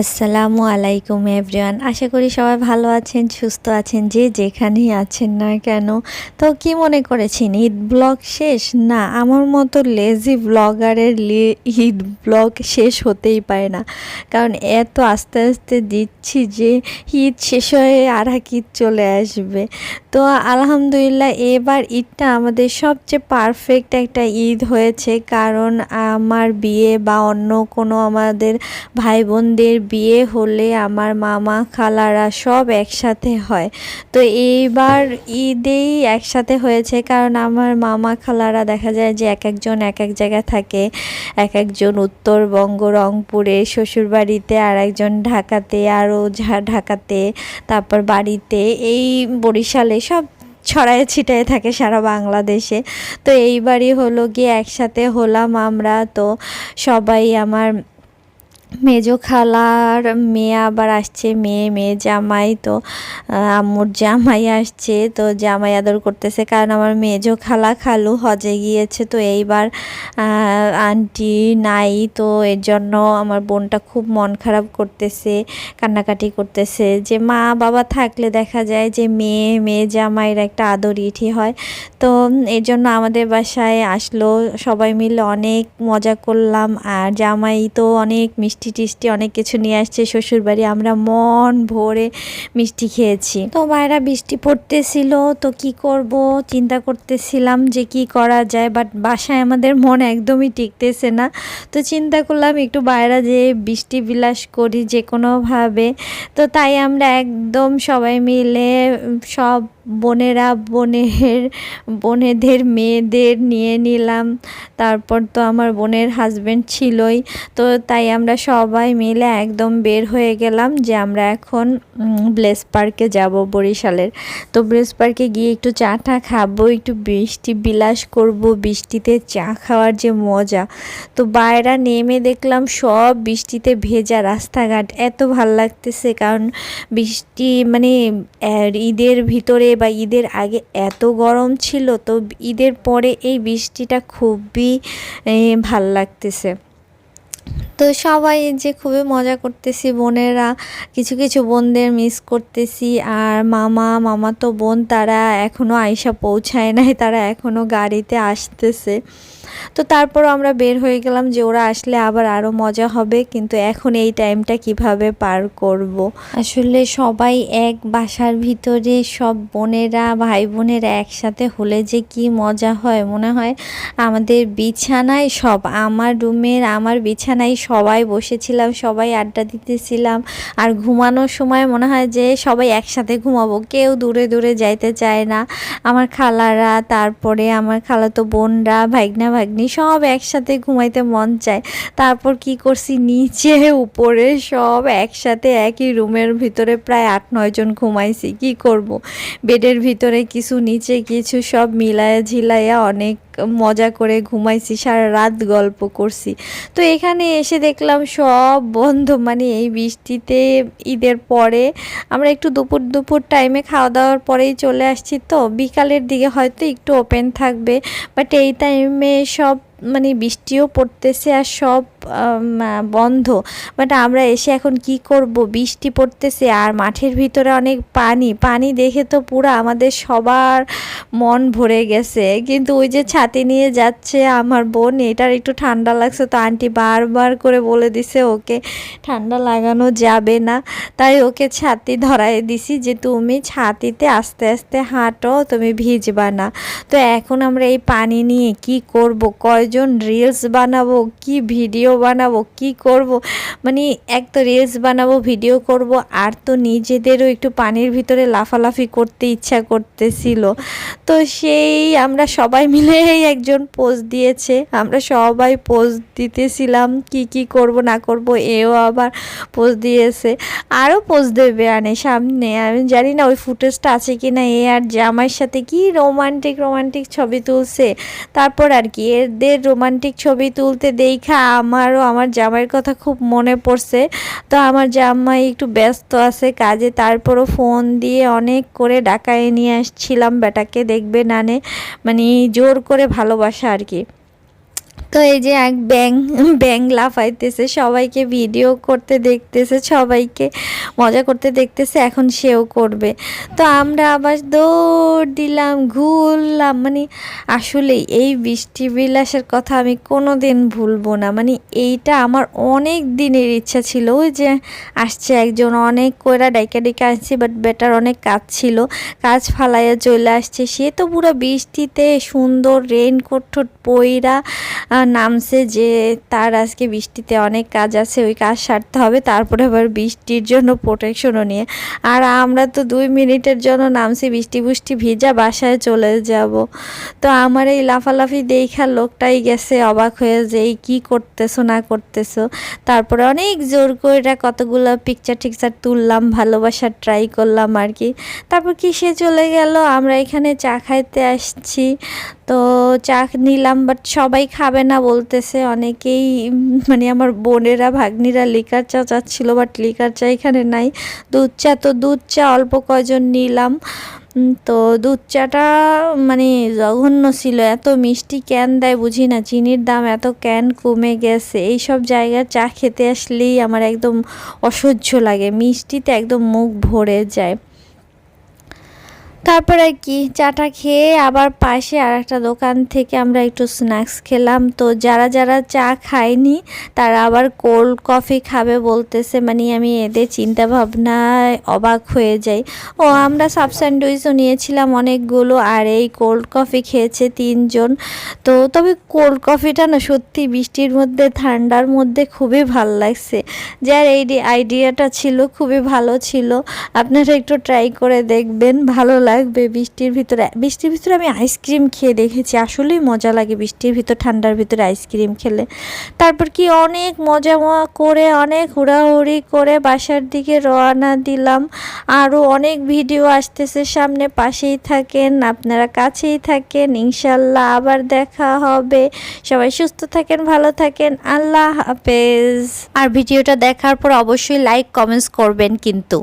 আসসালামু আলাইকুম এভরিওয়ান আশা করি সবাই ভালো আছেন, সুস্থ আছেন, যে যেখানেই আছেন না কেন। তো কি মনে করেছেন, ঈদ ব্লগ শেষ? না, আমার মতো লেজি ব্লগারের ঈদ ব্লগ শেষ হতেই পারে না। কারণ এত আস্তে আস্তে দিচ্ছি যে ঈদ শেষ হয়ে আর এক চলে আসবে। তো আলহামদুলিল্লাহ এবার ঈদটা আমাদের সবচেয়ে পারফেক্ট একটা ঈদ হয়েছে। কারণ আমার বিয়ে বা অন্য কোনো আমাদের ভাই বোনদের বিয়ে হলে আমার মামা, খালারা সব একসাথে হয়। তো এইবার ঈদেই একসাথে হয়েছে। কারণ আমার মামা, খালারা দেখা যায় যে এক একজন এক এক জায়গায় থাকে। এক একজন উত্তরবঙ্গ, রংপুরে, শ্বশুরবাড়িতে আর একজন ঢাকাতে, আরও ঢাকাতে, তারপর বাড়িতে। এই বরিশালে সব ছড়ায় ছিটায় থাকে সারা বাংলাদেশে। তো এইবারই হলো গিয়ে একসাথে হলাম আমরা। তো সবাই আমার মেজো খালার মেয়ে আবার আসছে, মেয়ে মেয়ে জামাই তো আম্মুর জামাই আসছে, তো জামাই আদর করতেছে কারণ আমার মেজো খালা খালু হজে গিয়েছে, তো এইবার আন্টি নাই, তো এর জন্য আমার বোনটা খুব মন খারাপ করতেছে, কান্নাকাটি করতেছে যে, মা, বাবা থাকলে দেখা যায় যে মেয়ে মেয়ে জামাইয়ের একটা আদর ইঠি হয়। তো এর জন্য আমাদের বাসায় আসলো, সবাই মিলে অনেক মজা করলাম, আর জামাই তো অনেক মিষ্টি মিষ্টি টিষ্টি অনেক কিছু নিয়ে আসছে শ্বশুরবাড়ি। আমরা মন ভরে মিষ্টি খেয়েছি। তো মায়েরা বৃষ্টি পড়তেছিল, তো কি করব? চিন্তা করতেছিলাম যে কি করা যায় বাট বাসায় আমাদের মন একদমই টিকতেছে না। তো চিন্তা করলাম একটু বাইরে যে বৃষ্টি বিলাস করি যে কোনোভাবে তো তাই আমরা একদম সবাই মিলে সব বোনেরা, বোনের, বোনেদের, মেয়েদের নিয়ে নিলাম। তারপর তো আমার বোনের হাজব্যান্ড ছিলই। তো তাই আমরা সবাই মিলে একদম বের হয়ে গেলাম যে আমরা এখন ব্লেস পার্কে যাব বরিশালের। তো ব্লেস পার্কে গিয়ে একটু চা টা খাব, একটু বৃষ্টি বিলাস করব, বৃষ্টিতে চা খাওয়ার যে মজা। তো বাইরা নেমে দেখলাম সব বৃষ্টিতে ভেজা রাস্তাঘাট। এত ভালো লাগতেছে কারণ বৃষ্টি মানে ঈদের ভিতরে বা ঈদের আগে এত গরম ছিল তো ঈদের পরে এই বৃষ্টিটা খুবই ভালো লাগতেছে। তো সবাই যে খুবই মজা করতেছি, বোনেরা, কিছু কিছু বোনদের মিস করতেছি আর মামা মামা তো বোন, তারা এখনও আইসা পৌঁছায় নাই, তারা এখনও গাড়িতে আসতেছে তো তারপর আমরা বের হয়ে গেলাম যে ওরা আসলে আবার আরও মজা হবে, কিন্তু এখন এই টাইমটা কীভাবে পার করব। আসলে সবাই এক বাসার ভিতরে, সব বোনেরা ভাই বোনেরা একসাথে হলে যে কি মজা হয়, মনে হয় আমাদের বিছানায় সব, আমার রুমের আমার বিছানায় সবাই বসেছিলাম, সবাই আড্ডা দিতেছিলাম। আর ঘুমানোর সময় মনে হয় যে সবাই একসাথে ঘুমাবো, কেউ দূরে দূরে যাইতে চায় না। আমার খালারা, তারপরে আমার খালাতো বোনরা, ভাইগনা, ভাগ্নি সব একসাথে ঘুমাইতে মন চায়। তারপর কি করছি, নিচে, উপরে সব একসাথে একই রুমের ভিতরে প্রায় আট, নয় জন ঘুমাইছি, কি করব? বেডের ভিতরে কিছু, নিচে কিছু সব মিলায়া ঝিলাইয়া অনেক মজা করে ঘুমাইছি সারা রাত গল্প করছি। তো এখানে এসে দেখলাম সব বন্ধ মানে এই বৃষ্টিতে ঈদের পরে আমরা একটু দুপুর দুপুর টাইমে খাওয়া দাওয়ার পরেই চলে আসছি। তো বিকালের দিকে হয়তো একটু ওপেন থাকবে বাট এই টাইমে সব মানে বৃষ্টিও পড়তেছে আর সব বন্ধ। বাট আমরা এসে এখন কি করব? বৃষ্টি পড়তেছে আর মাঠের ভিতরে অনেক পানি। পানি দেখে তো পুরো আমাদের সবার মন ভরে গেছে। কিন্তু ওই যে ছাতি নিয়ে যাচ্ছে আমার বোন, এটার একটু ঠান্ডা লাগছে তো আন্টি বারবার করে বলে দিছে ওকে ঠান্ডা লাগানো যাবে না। তাই ওকে ছাতি ধরাই দিছি যে তুমি ছাতিতে আস্তে আস্তে হাঁটো, তুমি ভিজবা না। তো এখন আমরা এই পানি নিয়ে কি করব? কয় কয়জন রিলস বানাবো, কি ভিডিও বানাবো, কি করব? মানে এক তো রিলস বানাবো ভিডিও করব, আর তো নিজেদেরও একটু পানির ভিতরে লাফালাফি করতে ইচ্ছা করতেছিল। তো সেই আমরা সবাই মিলে একজন পোজ দিয়েছে। আমরা সবাই পোজ দিতেছিলাম, কি কি করব, না করব, এও আবার পোজ দিয়েছে। আরও পোজ দেবে আনে সামনে। আমি জানি না ওই ফুটেজটা আছে কি না এ আর জামাইয়ের সাথে কি রোমান্টিক রোমান্টিক ছবি তুলছে। তারপর আর কি, এদের রোমান্টিক ছবি তুলতে দেখা আমারও, আমার জামাইয়ের কথা খুব মনে পড়ছে। তো আমার জামাই একটু ব্যস্ত আছে কাজে, তারপরও ফোন দিয়ে অনেক করে ডাকায় নিয়ে আসছিলাম বেটাকে, দেখবে নানে মানে জোর করে ভালোবাসা আর কি। তো এই যে এক ব্যাং ব্যাং লাফাইতেছে, সবাইকে ভিডিও করতে দেখতেছে, সবাইকে মজা করতে দেখতেছে, এখন সেও করবে। তো আমরা আবার দৌড় দিলাম, ঘুরলাম মানে আসলে এই বৃষ্টি বিলাসের কথা আমি কোনো দিন ভুলবো না। মানে এইটা আমার অনেক দিনের ইচ্ছা ছিল, ওই যে আসছে একজন, অনেক কইরা ডাইকা ডাইকা আসছে বাট বেটার অনেক কাজ ছিল। কাজ ফালাইয়া চলে আসছে, সে তো পুরো বৃষ্টিতে সুন্দর রেইনকোট ঠোঁট পইরা নামছে যে তার আজকে বৃষ্টিতে অনেক কাজ আছে, ওই কাজ সারতে হবে, তারপরে আবার বৃষ্টির জন্য প্রোটেকশনও নিয়ে। আর আমরা তো দুই মিনিটের জন্য নামছি, বৃষ্টি বুষ্টি ভিজা বাসায় চলে যাব। তো আমার এই লাফালাফি দেখা লোকটাই গেছে, অবাক হয়ে যে এই কী করতেছো, না করতেছো। তারপরে অনেক জোর করে কতগুলো পিকচার টিকচার তুললাম, ভালোবাসার ট্রাই করলাম আর কি। তারপর কি সে চলে গেল, আমরা এখানে চা খাইতে আসছি। তো চা নিলাম বাট সবাই খাবে না বলতেছে। অনেকেই মানে আমার বোনেরা, ভাগ্নিরা লিকার চা চাচ্ছিল বাট লিকার চা এখানে নাই। দুধ চা, তো দুধ চা অল্প কয়জন নিলাম। তো দুধ চাটা মানে জঘন্য ছিল, এত মিষ্টি ক্যান দেয়, বুঝি না। চিনির দাম এত ক্যান কমে গেছে। এই সব জায়গার চা খেতে আসলেই আমার একদম অসহ্য লাগে। মিষ্টিতে একদম মুখ ভরে যায়। তারপরে কি, চাটা খেয়ে আবার পাশে আর একটা দোকান থেকে আমরা একটু স্ন্যাক্স খেলাম। তো যারা যারা চা খায়নি, তারা আবার কোল্ড কফি খাবে বলতেছে। মানে আমি এদের চিন্তা ভাবনায় অবাক হয়ে যাই। ও, আমরা সাব স্যান্ডউইচও নিয়েছিলাম অনেকগুলো আর এই কোল্ড কফি খেয়েছে তিনজন। তো তবে কোল্ড কফিটা না সত্যি বৃষ্টির মধ্যে, ঠান্ডার মধ্যে খুবই ভালো লাগছে। যার এই আইডিয়াটা ছিল, খুবই ভালো ছিল। আপনারা একটু ট্রাই করে দেখবেন, ভালো লাগবে বৃষ্টির ভিতরে। বৃষ্টির ভিতরে আমি আইসক্রিম খেয়ে দেখেছি। আসলেই মজা লাগে বৃষ্টির ভিতর, ঠান্ডার ভিতরে আইসক্রিম খেলে। তারপর কি অনেক মজা করে, অনেক হুড়াহুড়ি করে বাসার দিকে রওনা দিলাম। আরও অনেক ভিডিও আসতেছে সামনে, পাশেই থাকেন, আপনারা কাছেই থাকেন, ইনশাল্লাহ আবার দেখা হবে। সবাই সুস্থ থাকেন, ভালো থাকেন, আল্লাহ হাফেজ। আর ভিডিওটা দেখার পর অবশ্যই লাইক কমেন্টস করবেন কিন্তু।